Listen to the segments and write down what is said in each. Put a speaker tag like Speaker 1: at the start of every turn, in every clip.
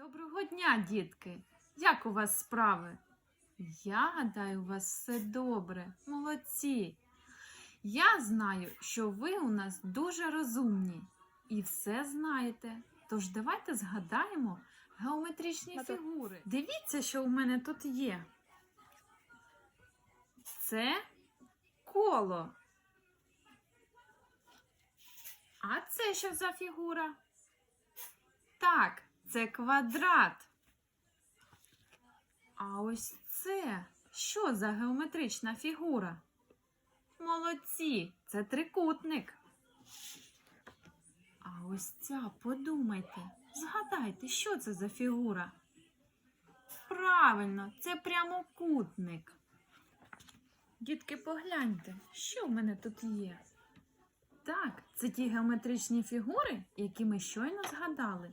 Speaker 1: Доброго дня, дітки! Як у вас справи? Я гадаю, у вас все добре, молодці. Я знаю, що ви у нас дуже розумні і все знаєте. Тож давайте згадаємо геометричні фігури. Дивіться, що у мене тут є. Це коло. А це що за фігура? Так, це квадрат. А ось це що за геометрична фігура? Молодці, це трикутник. А ось ця, подумайте, згадайте, що це за фігура? Правильно, це прямокутник. Дітки, погляньте, що в мене тут є. Так, це ті геометричні фігури, які ми щойно згадали.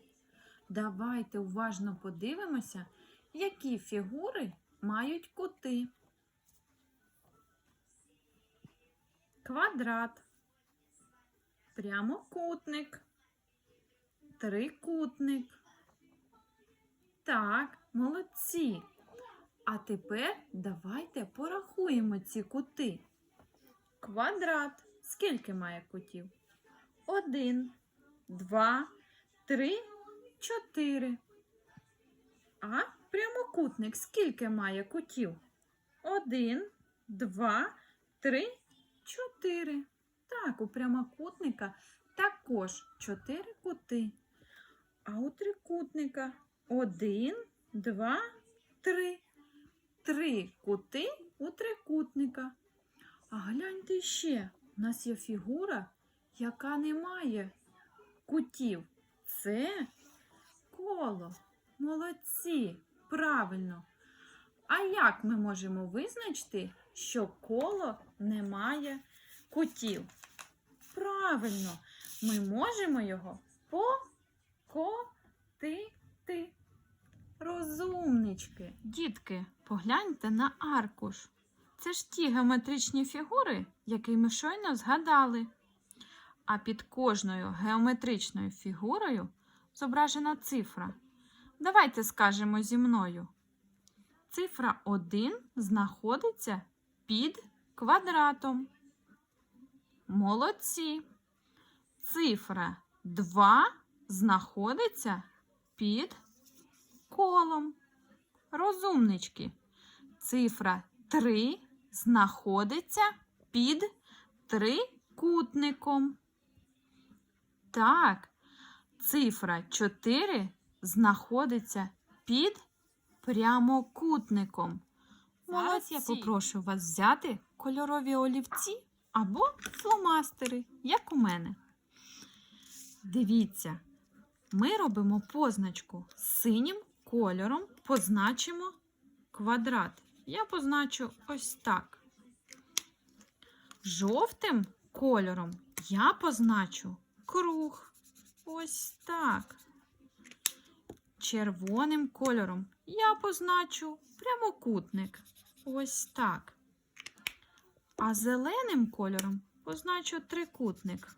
Speaker 1: Давайте уважно подивимося, які фігури мають кути. Квадрат, прямокутник, трикутник. Так, молодці. А тепер давайте порахуємо ці кути. Квадрат. Скільки має кутів? Один, два, три, чотири. А прямокутник скільки має кутів? Один, два, три, чотири. Так, у прямокутника також чотири кути. А у трикутника один, два, три. Три кути у трикутника. А гляньте ще, у нас є фігура, яка не має кутів. Це коло. Молодці, правильно. А як ми можемо визначити, що коло не має кутів? Правильно, ми можемо його покотити. Розумнички. Дітки, погляньте на аркуш. Це ж ті геометричні фігури, які ми щойно згадали. А під кожною геометричною фігурою зображена цифра. Давайте скажемо зі мною. Цифра 1 знаходиться під квадратом. Молодці. Цифра 2 знаходиться під колом. Розумнички. Цифра 3 знаходиться під трикутником. Так, цифра 4 знаходиться під прямокутником. Зараз я попрошу вас взяти кольорові олівці або фломастери, як у мене. Дивіться, ми робимо позначку синім кольором, позначимо квадрат. Я позначу ось так. Жовтим кольором я позначу круг. Ось так. Червоним кольором я позначу прямокутник. Ось так. А зеленим кольором позначу трикутник.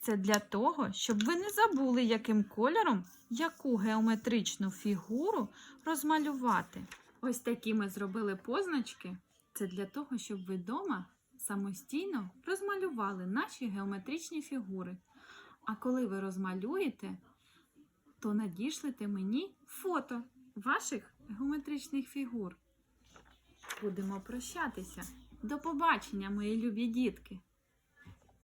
Speaker 1: Це для того, щоб ви не забули, яким кольором яку геометричну фігуру розмалювати. Ось такі ми зробили позначки. Це для того, щоб ви вдома самостійно розмалювали наші геометричні фігури. А коли ви розмалюєте, то надішлете мені фото ваших геометричних фігур. Будемо прощатися. До побачення, мої любі дітки!